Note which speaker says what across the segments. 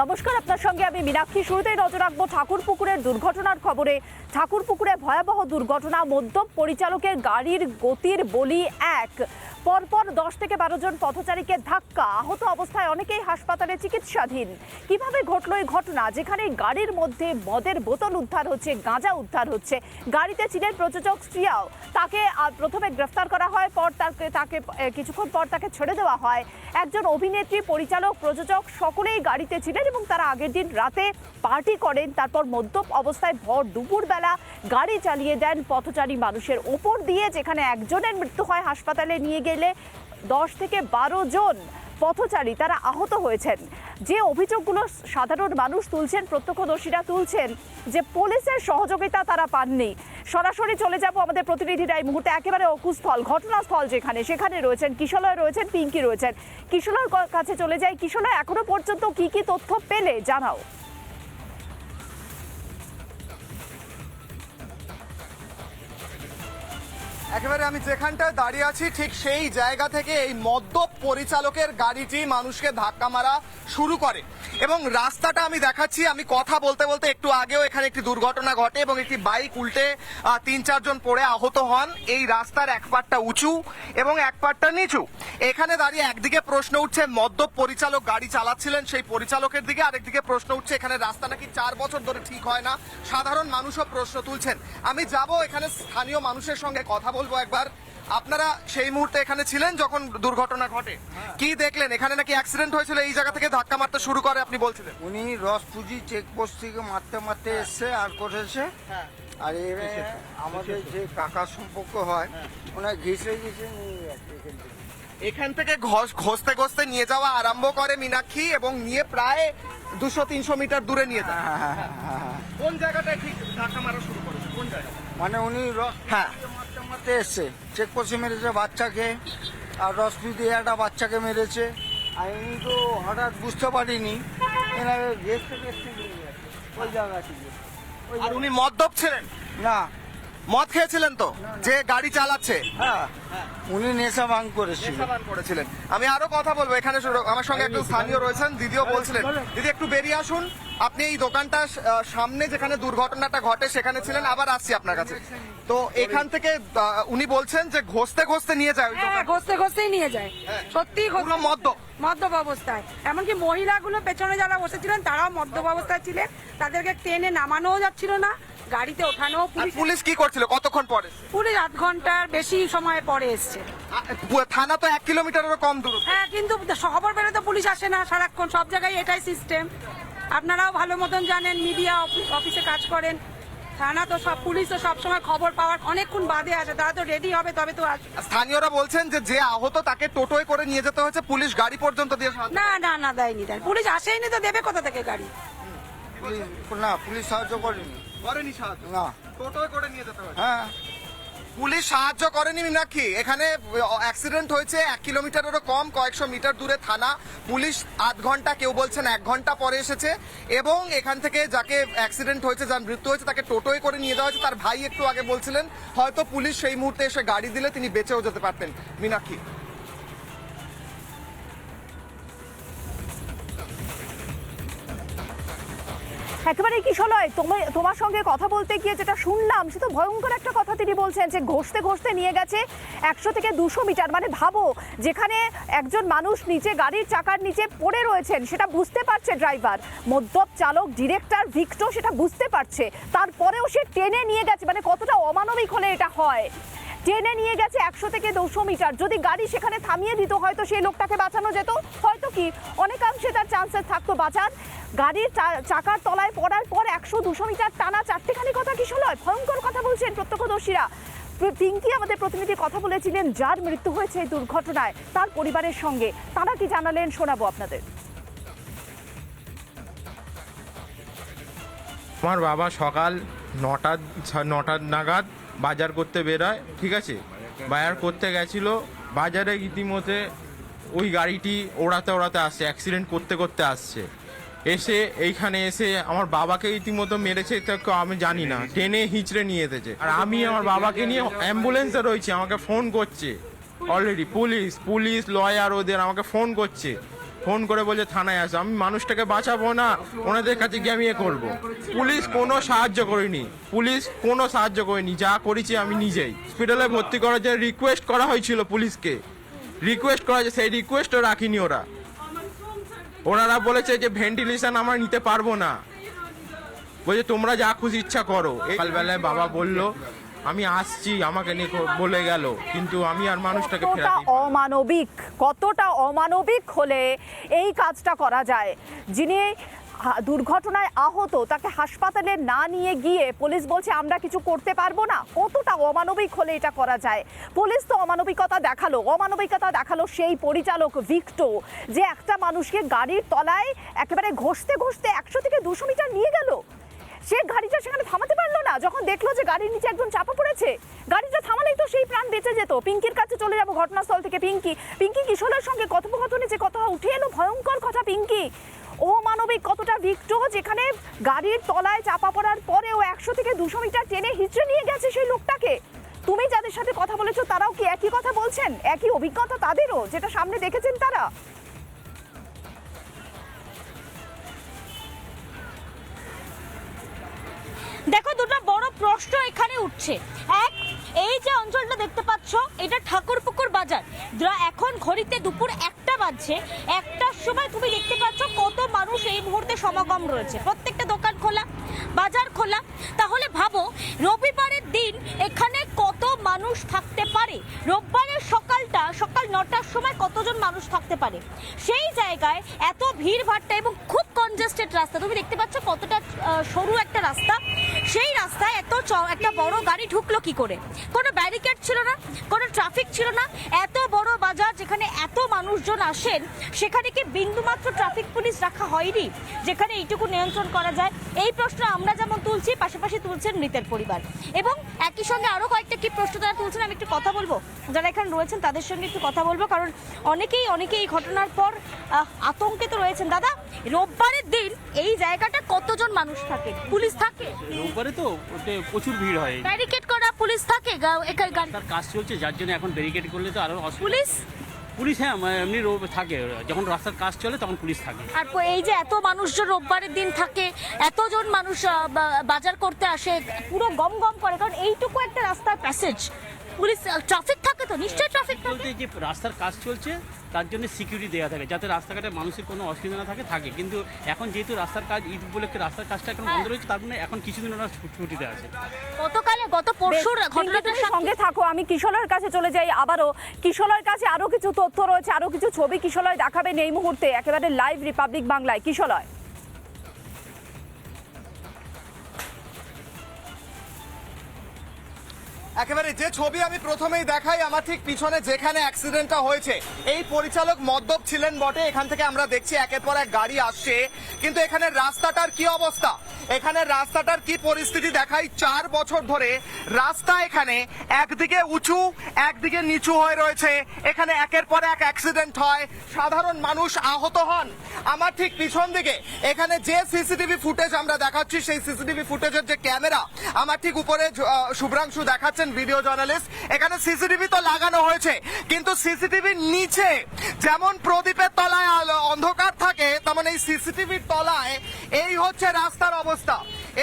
Speaker 1: নমস্কার, আপনার সঙ্গে আমি মীনাক্ষী। শুরুতেই নজর রাখব ঠাকুরপুকুরের দুর্ঘটনার খবরে। ঠাকুরপুকুরে ভয়াবহ দুর্ঘটনা মধ্যম পরিচালকের গাড়ির গতির বলি এক। পরপর দশ থেকে বারো জন পথচারীকে ধাক্কা। আহত অবস্থায় অনেকেই হাসপাতালে চিকিৎসাধীন। কীভাবে ঘটলো এই ঘটনা? যেখানে গাড়ির মধ্যে মদের বোতল উদ্ধার হচ্ছে, গাঁজা উদ্ধার হচ্ছে, গাড়িতে ছিলেন প্রযোজক স্ত্রীয়াও তাকে প্রথমে গ্রেফতার করা হয়, পর তাকে তাকে কিছুক্ষণ পর তাকে ছেড়ে দেওয়া হয়। একজন অভিনেত্রী, পরিচালক, প্রযোজক, সকলেই গাড়িতে ছিলেন এবং তারা আগের দিন রাতে পার্টি করেন। তারপর মদ্যপ অবস্থায় ভর দুপুরবেলা গাড়ি চালিয়ে দেন পথচারী মানুষের ওপর দিয়ে, যেখানে একজনের মৃত্যু হয় হাসপাতালে নিয়ে গেলে দশ থেকে বারো জন পথচারী তারা আহত হয়েছেন। যে অভিযোগগুলো সাধারণ মানুষ তুলছেন, প্রত্যক্ষদর্শীরা তুলছেন যে পুলিশের সহযোগিতা তারা পাননি। সরাসরি চলে যাব আমাদের প্রতিনিধিরা এই মুহূর্তে। একেবারে অকুস্থল, ঘটনাস্থল যেখানে, সেখানে রয়েছেন কিশলয় রয়েছেন পিঙ্কি, রয়েছেন কিশলয়ের কাছে চলে যাই। কিশলয় এখনও পর্যন্ত কি কি তথ্য পেলে? জানাও।
Speaker 2: একেবারে আমি যেখানটায় দাঁড়িয়ে আছি, ঠিক সেই জায়গা থেকে এই মদ্যপ পরিচালকের গাড়িটি মানুষকে ধাক্কা মারা শুরু করে। এবং রাস্তাটা আমি দেখাচ্ছি, আমি কথা বলতে বলতে একটু আগেও এখানে একটি দুর্ঘটনা ঘটে এবং একটি বাইক উল্টে তিন চারজন পড়ে আহত হন। এই রাস্তার এক পাটটা উঁচু এবং এক পাটটা নিচু। এখানে দাঁড়িয়ে একদিকে প্রশ্ন উঠছে, মদ্যপ পরিচালক গাড়ি চালাচ্ছিলেন সেই পরিচালকের দিকে, আরেকদিকে প্রশ্ন উঠছে, এখানে রাস্তা নাকি চার বছর ধরে ঠিক হয় না? সাধারণ মানুষও প্রশ্ন তুলছেন। আমি যাব এখানে স্থানীয় মানুষের সঙ্গে কথা বলব একবার আপনারা সেই মুহূর্তে এখানে ছিলেন যখন দুর্ঘটনা ঘটে। কি দেখলেন? এখানে নাকি অ্যাক্সিডেন্ট হয়েছিল এই জায়গা থেকে ধাক্কা মারতে শুরু করে আপনি বলছিলেন।
Speaker 3: উনি রসপুজি চেকপোস্ট থেকে মারতে মারতে এসছে আর করেছে। আর এর আমাদের যে কাকা সম্পর্ক হয় ওনার ঘেসে ঘেসে নিয়ে গেছে এখান থেকে।
Speaker 2: ঘষ ঘষতে ঘষতে নিয়ে যাওয়া আরম্ভ করে মীনাক্ষী এবং নিয়ে প্রায় দুশো তিনশো মিটার দূরে নিয়ে যায় কোন জায়গাটায় ঠিক ধাক্কা মারা শুরু করেছে? কোন জায়গা
Speaker 3: মানে উনি
Speaker 2: হ্যাঁ।
Speaker 3: মারতে মারতে এসছে। চেকপোস্টে মেরেছে বাচ্চাকে আর রসপুজি দিয়ে একটা বাচ্চাকে মেরেছে। আর উনি তো হঠাৎ বুঝতে পারিনি এনাকে ওই জায়গা থেকে
Speaker 2: আর উনি মদ্যপ ছিলেন?
Speaker 3: না।
Speaker 2: মদ খেয়েছিলেন তো? যে গাড়ি চালাচ্ছে?
Speaker 3: হ্যাঁ। উনি নেশা ভাঙ
Speaker 2: নেশাবান করেছিলেন। আমি আরও কথা বলব এখানে শুরু- আমার সঙ্গে একটু স্থানীয় রয়েছেন দিদিও বলছিলেন। দিদি একটু বেরিয়ে আসুন। আপনি এই দোকানটা আহ, সামনে যেখানে দুর্ঘটনাটা ঘটে সেখানে ছিলেন আবার আসছি আপনার কাছে। তো এখান থেকে আহ, উনি বলছেন যে ঘষতে ঘষতে নিয়ে যায় ওই
Speaker 4: হ্যাঁ
Speaker 2: দোকানে।
Speaker 4: ঘষতে ঘষতেই নিয়ে যায়। সত্যি
Speaker 2: পুরো মদ্যপ
Speaker 4: মদ্যপ অবস্থায়। এমনকি মহিলাগুলো পেছনে যারা বসেছিলেন তারাও মদ্যপ অবস্থায় ছিলেন। তাদেরকে টেনে নামানোও যাচ্ছিল না গাড়িতে ওঠানো
Speaker 2: আর
Speaker 4: পুলিশ
Speaker 2: কি করছিল কতক্ষণ পরে?
Speaker 4: পুলিশ আধ ঘণ্টার বেশি সময় পরে এসছে।
Speaker 2: থানা তো এক কিলোমিটারেরও কম দূর
Speaker 4: হ্যাঁ কিন্তু খবর পেলে তো পুলিশ আসে না সারাক্ষণ সব জায়গায় এটাই সিস্টেম আপনারাও ভালো মতন জানেন মিডিয়া অফিসে কাজ করেন। থানা তো সব পুলিশ তো সবসময় খবর পাওয়ার অনেকক্ষণ বাদে আসে তারা তো রেডি হবে তবে তো আসবে
Speaker 2: স্থানীয়রা বলছেন যে যে আহত তাকে টোটোয় করে নিয়ে যেতে হয়েছে পুলিশ গাড়ি পর্যন্ত দিয়ে
Speaker 4: না না না দেয়নি দেয় পুলিশ আসেইনি তো দেবে কোথা থেকে গাড়ি?
Speaker 3: পুলিশ না পুলিশ সাহায্য করেনি।
Speaker 2: করেনি সাহায্য?
Speaker 3: না।
Speaker 2: টোটোয় করে নিয়ে যেতে হয়েছে?
Speaker 3: হ্যাঁ।
Speaker 2: পুলিশ সাহায্য করেনি মীনাক্ষী। এখানে অ্যাক্সিডেন্ট হয়েছে এক কিলোমিটারেরও কম, কয়েকশো মিটার দূরে থানা। পুলিশ আধ ঘণ্টা, কেউ বলছেন এক ঘণ্টা পরে এসেছে। এবং এখান থেকে যাকে অ্যাক্সিডেন্ট হয়েছে, যার মৃত্যু হয়েছে, তাকে টোটোয় করে নিয়ে যাওয়া হয়েছে। তার ভাই একটু আগে বলছিলেন, হয়তো পুলিশ সেই মুহূর্তে এসে গাড়ি দিলে তিনি বেঁচেও যেতে পারতেন। মীনাক্ষী।
Speaker 1: একেবারে কিশলয় তোমার তোমার সঙ্গে কথা বলতে গিয়ে যেটা শুনলাম, সে তো ভয়ঙ্কর একটা কথা তিনি বলছেন যে ঘষতে ঘষতে নিয়ে গেছে একশো থেকে দুশো মিটার। মানে ভাবো, যেখানে একজন মানুষ নিচে গাড়ির চাকার নিচে পড়ে রয়েছেন, সেটা বুঝতে পারছে ড্রাইভার। মদ্যপ চালক, ডিরেক্টর ভিক্টো সেটা বুঝতে পারছে। তারপরেও সে টেনে নিয়ে গেছে মানে কতটা অমানবিক হলে এটা হয়। টেনে নিয়ে গেছে একশো থেকে দুশো মিটার। যদি গাড়ি সেখানে থামিয়ে দিত, হয়তো সেই লোকটাকে বাঁচানো যেত। হয়তো কি? অনেকাংশে তার চান্সেস থাকতো বাঁচার। গাড়ির চাকার তলায় পড়ার পর একশো দুশো মিটার টানা চারটেখানি কথা কি শোনয় ভয়ঙ্কর কথা বলছেন প্রত্যক্ষদর্শীরা। প্র- পিঙ্কি আমাদের প্রতিনিধি কথা বলেছিলেন, যার মৃত্যু হয়েছে এই দুর্ঘটনায়, তার পরিবারের সঙ্গে। তারা কি জানালেন, শোনাবো আপনাদের।
Speaker 5: আমার বাবা সকাল নটা নটার নাগাদ বাজার করতে বেরোয়, ঠিক আছে? বাজার করতে গেছিল, বাজারে ইতিমধ্যে ওই গাড়িটি ওড়াতে ওড়াতে আসছে অ্যাক্সিডেন্ট করতে করতে আসছে। এসে এইখানে এসে আমার বাবাকে ইতিমধ্যে মেরেছে, তা আমি জানি না। টেনে হিচড়ে নিয়ে এসেছে। আর আমি আমার বাবাকে নিয়ে অ্যাম্বুলেন্সে রয়েছি, আমাকে ফোন করছে। অলরেডি পুলিশ পুলিশ লয়ার ওদের আমাকে ফোন করছে। ফোন করে বলছে, থানায় আসো, আমি মানুষটাকে বাঁচাবো না, ওনাদের কাছে গিয়ে আমি এ করব। পুলিশ কোনো সাহায্য করেনি। পুলিশ কোনো সাহায্য করেনি, যা করেছি আমি নিজেই। হসপিটালে ভর্তি করার জন্য রিকোয়েস্ট করা হয়েছিল পুলিশকে রিকোয়েস্ট করা সেই রিকোয়েস্টও রাখিনি ওরা। ওনারা বলেছে যে ভেন্টিলেশন আমরা নিতে পারব না। বলছে তোমরা যা খুশি ইচ্ছা করো। সকালবেলায় বাবা বলল আমি আসছি আমাকে নিয়ে বলে গেল। কিন্তু আমি আর মানুষটাকে ফেরাতে
Speaker 1: অমানবিক কতটা অমানবিক হলে এই কাজটা করা যায়। যিনি দুর্ঘটনায় আহত, তাকে হাসপাতালে না নিয়ে গিয়ে পুলিশ বলছে, আমরা কিছু করতে পারব না। কতটা অমানবিক হলে এটা করা যায়? পুলিশ তো অমানবিকতা দেখাল অমানবিকতা দেখাল সেই পরিচালক ভিক্টো, যে একটা মানুষকে গাড়ির তলায় একেবারে ঘষতে ঘষতে একশো থেকে দুশো মিটার নিয়ে গেল। সে গাড়িটা সেখানে থামাতে পারল না, যখন দেখল যে গাড়ির নিচে একজন চাপা পড়েছে গাড়িটা থামালেই তো সেই প্রাণ বেঁচে যেত। পিঙ্কির কাছে চলে যাব ঘটনাস্থল থেকে। পিঙ্কি পিঙ্কি কিশোরের সঙ্গে কথোপকথনে যে কথা, উঠে এলো ভয়ঙ্কর কথা পিঙ্কি। ও মানবিক কতটা ভিক্টো যেখানে গাড়ির তলায় চাপা পড়ার পরেও একশো থেকে দুশো মিটার টেনে হিচড়ে নিয়ে গেছে সেই লোকটাকে। তুমি যাদের সাথে কথা বলেছ, তারাও কি একই কথা বলছেন? একই অভিজ্ঞতা তাদেরও, যেটা সামনে দেখেছেন তারা?
Speaker 6: দেখো দুটো বড় প্রশ্ন এখানে উঠছে। এক, এই যে অঞ্চলটা দেখতে পাচ্ছ, এটা ঠাকুরপুকুর বাজার। যা এখন ঘড়িতে দুপুর একটা বাজছে। একটার সময় তুমি দেখতে পাচ্ছ কত মানুষ এই মুহূর্তে সমাগম রয়েছে। প্রত্যেকটা দোকান খোলা, বাজার খোলা। তাহলে ভাবো, রবিবারের দিন এখানে কত মানুষ থাকতে পারে? রোববারের সকালটা, সকাল নটার সময় কতজন মানুষ থাকতে পারে? সেই জায়গায় এত ভিড় ভাট্টা এবং খুব কনজেস্টেড রাস্তা। তুমি দেখতে পাচ্ছ কতটা সরু একটা রাস্তা। সেই রাস্তায় এত একটা বড় গাড়ি ঢুকলো কি করে? কোনো ব্যারিকেড ছিল না, কোনো ট্রাফিক ছিল না। এত বড় বাজার যেখানে এত মানুষজন আসেন, সেখানে কি বিন্দুমাত্র ট্রাফিক পুলিশ রাখা হয়নি? যেখানে এইটুকু নিয়ন্ত্রণ করা যায়? এই প্রশ্ন আমরা যেমন তুলছি, পাশাপাশি তুলছেন মৃতের পরিবার। এবং একই সঙ্গে আরও কয়েকটা কি প্রশ্ন তারা তুলছেন আমি একটু কথা বলব। যারা এখানে রয়েছেন তাদের সঙ্গে একটু কথা বলব কারণ অনেকেই অনেকেই এই ঘটনার পর আতঙ্কিত আতঙ্কে তো রয়েছেন। দাদা রোববারের দিন এই জায়গাটা কতজন মানুষ থাকে? পুলিশ থাকে?
Speaker 7: রোববারে তো প্রচুর ভিড় হয়।
Speaker 6: ব্যারিকেড করা পুলিশ থাকে? এখানে
Speaker 7: কাজ চলছে যার জন্য এখন ব্যারিকেড করলে তো আরও
Speaker 6: পুলিশ?
Speaker 7: পুলিশ হ্যাঁ মানে এমনি থাকে। যখন রাস্তার কাজ চলে, তখন পুলিশ থাকে।
Speaker 6: আর এই যে এত মানুষজন রোববারের দিন থাকে, এতজন মানুষ বাজার করতে আসে, পুরো গম গম করে। কারণ এইটুকু একটা রাস্তার প্যাসেজ পুলিশ ট্রাফিক থাকে তো, নিশ্চয়ই
Speaker 7: বলতে যে রাস্তার কাজ চলছে তার জন্য সিকিউরিটি দেওয়া থাকে যাতে রাস্তাঘাটে মানুষের কোনো অসুবিধা না থাকে থাকে। কিন্তু এখন যেহেতু রাস্তার কাজ ঈদ উপলক্ষে রাস্তার কাজটা এখন বন্ধ রয়েছে তার জন্য এখন কিছুদিন ওরা ছুট- ছুটিতে আছে।
Speaker 6: গতকালে গত পরশুর
Speaker 1: বেশ,
Speaker 6: ঘটনাটা
Speaker 1: তুমি সঙ্গে থাকো আমি কিশোরের কাছে চলে যাই আবারও। কিশোরের কাছে আরও কিছু তথ্য রয়েছে আরও কিছু ছবি কিশোরয় দেখাবেন এই মুহূর্তে একেবারে লাইভ রিপাবলিক বাংলায়। কিশোরয়
Speaker 2: একেবারে যে ছবি আমি প্রথমেই দেখাই, আমার ঠিক পিছনে যেখানে অ্যাক্সিডেন্টটা হয়েছে, এই পরিচালক মদ্যপ ছিলেন বটে। এখান থেকে আমরা দেখছি একের পর এক গাড়ি আসছে, কিন্তু এখানে রাস্তাটার কি অবস্থা? এখানে রাস্তাটার কি পরিস্থিতি দেখাই চার বছর ধরে রাস্তা এখানে একদিকে উঁচু, একদিকে নিচু হয়ে রয়েছে। এখানে একের পর এক অ্যাক্সিডেন্ট হয়। সাধারণ মানুষ আহত হন। আমার ঠিক পিছন দিকে এখানে যে সিসিটিভি ফুটেজ আমরা দেখাচ্ছি, সেই সিসিটিভি ফুটেজের যে ক্যামেরা, আমার ঠিক উপরে শুভ্রাংশু দেখাচ্ছেন ভিডিও জার্নালিস্ট এখানে সিসিটিভি তো লাগানো হয়েছে, কিন্তু সিসিটিভির নিচে যেমন প্রদীপের তলায় অন্ধকার থাকে, তেমন এই সিসিটিভির তলায় এই হচ্ছে রাস্তার অবস্থা।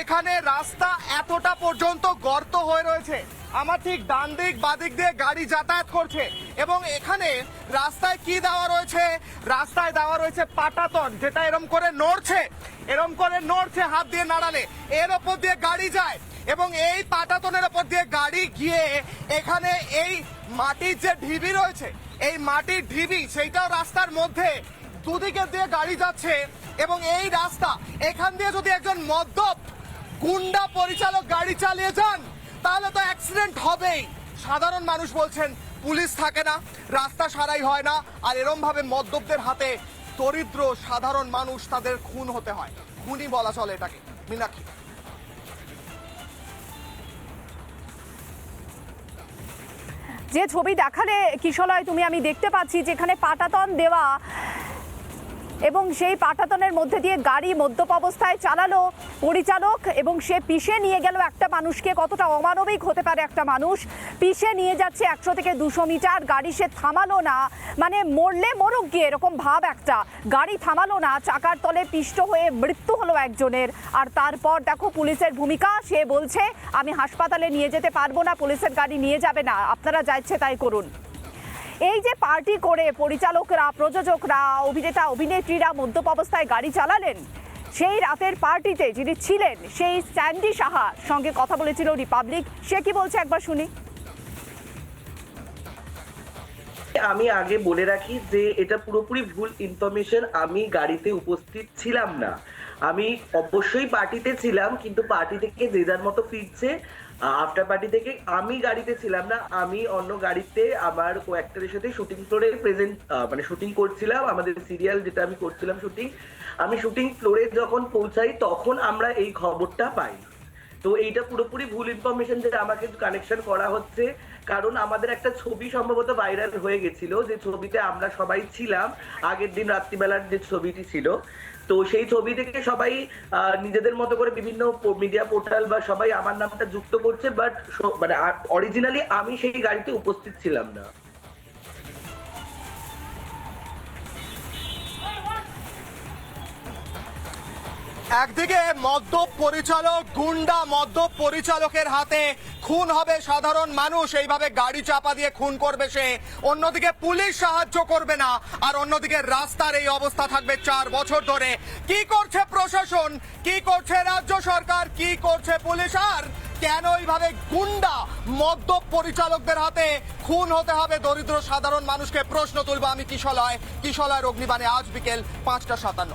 Speaker 2: এখানে রাস্তা এতটা পর্যন্ত গর্ত হয়ে রয়েছে। আমার ঠিক ডান দিক বাদিক দিয়ে গাড়ি যাতায়াত করছে। এবং এখানে রাস্তায় কি দেওয়া রয়েছে? রাস্তায় দেওয়া রয়েছে পাটাতন, যেটা এরম করে নড়ছে। এরম করে নড়ছে, হাত দিয়ে নাড়ালে। এর ওপর দিয়ে গাড়ি যায়। এবং এই পাটাতনের ওপর দিয়ে গাড়ি গিয়ে এখানে এই মাটির যে ঢিবি রয়েছে, এই মাটির ঢিবি, সেইটাও রাস্তার মধ্যে। দুদিকে দিয়ে গাড়ি যাচ্ছে এবং এই রাস্তা, এখান দিয়ে যদি একজন মদ্যপ গুন্ডা পরিচালক গাড়ি চালিয়ে যান, তাহলে তো অ্যাক্সিডেন্ট হবেই। সাধারণ মানুষ বলছেন, পুলিশ থাকে না, রাস্তা সারাই হয় না। আর এরম ভাবে মদ্যপদের হাতে দরিদ্র সাধারণ মানুষ তাদের খুন হতে হয়। খুনই বলা চলে এটাকে। মীনাক্ষী।
Speaker 1: যে ছবি দেখালে কিশলয়, তুমি আমি দেখতে পাচ্ছি যেখানে পাটাতন দেওয়া এবং সেই পাটাতনের মধ্যে দিয়ে গাড়ি মদ্যপ অবস্থায় চালালো পরিচালক এবং সে পিষে নিয়ে গেল একটা মানুষকে। কতটা অমানবিক হতে পারে একটা মানুষ? পিষে নিয়ে যাচ্ছে একশো থেকে দুশো মিটার, গাড়ি সে থামালো না। মানে মরলে মরুক গিয়ে, এরকম ভাব একটা। গাড়ি থামালো না, চাকার তলে পিষ্ট হয়ে মৃত্যু হলো একজনের। আর তারপর দেখো পুলিশের ভূমিকা, সে বলছে, আমি হাসপাতালে নিয়ে যেতে পারব না, পুলিশের গাড়ি নিয়ে যাবে না। আপনারা যা ইচ্ছে তাই করুন। এই যে পার্টি করে পরিচালকরা, প্রযোজকরা, অভিনেতা, অভিনেত্রীরা মদ্যপ অবস্থায় গাড়ি চালালেন, সেই রাতের পার্টিতে যিনি ছিলেন, সেই স্যান্ডি সাহা সঙ্গে কথা বলেছিল রিপাবলিক। সে কি বলছে একবার শুনি।
Speaker 8: আমি আগে বলে রাখি যে এটা পুরোপুরি ভুল ইনফরমেশন আমি গাড়িতে উপস্থিত ছিলাম না। আমি অবশ্যই পার্টিতে ছিলাম, কিন্তু পার্টি থেকে যে যার মতো ফিরছে আফটার পার্টি থেকে আমি গাড়িতে ছিলাম না, আমি অন্য গাড়িতে আমার কো সাথে শুটিং ফ্লোরে প্রেজেন্ট মানে শুটিং করছিলাম, আমাদের সিরিয়াল যেটা আমি করছিলাম শুটিং আমি শুটিং ফ্লোরে যখন পৌঁছাই তখন আমরা এই খবরটা পাই। তো এইটা পুরোপুরি ভুল ইনফরমেশন যে আমাকে কানেকশন করা হচ্ছে, কারণ আমাদের একটা ছবি সম্ভবত ভাইরাল হয়ে গেছিল, যে ছবিতে আমরা সবাই ছিলাম, আগের দিন রাত্রিবেলার যে ছবিটি ছিল তো সেই ছবি থেকে সবাই নিজেদের মতো করে বিভিন্ন মিডিয়া পোর্টাল বা সবাই আমার নামটা যুক্ত করছে বাট মানে অরিজিনালি আমি সেই গাড়িতে উপস্থিত ছিলাম না।
Speaker 2: একদিকে মদ্যপ পরিচালক, গুন্ডা মদ্যপ পরিচালকের হাতে খুন হবে সাধারণ মানুষ, এইভাবে গাড়ি চাপা দিয়ে খুন করবে সে। অন্যদিকে পুলিশ সাহায্য করবে না, আর অন্যদিকে রাস্তার এই অবস্থা থাকবে চার বছর ধরে। কি করছে প্রশাসন? কি করছে রাজ্য সরকার? কি করছে পুলিশ? আর কেন এইভাবে গুন্ডা মদ্যপ পরিচালকদের হাতে খুন হতে হবে? দরিদ্র সাধারণ মানুষকে প্রশ্ন তুলবো আমি কিশলয়। কিশলয় অগ্নিবাণে আজ বিকেল পাঁচটা সাতান্ন।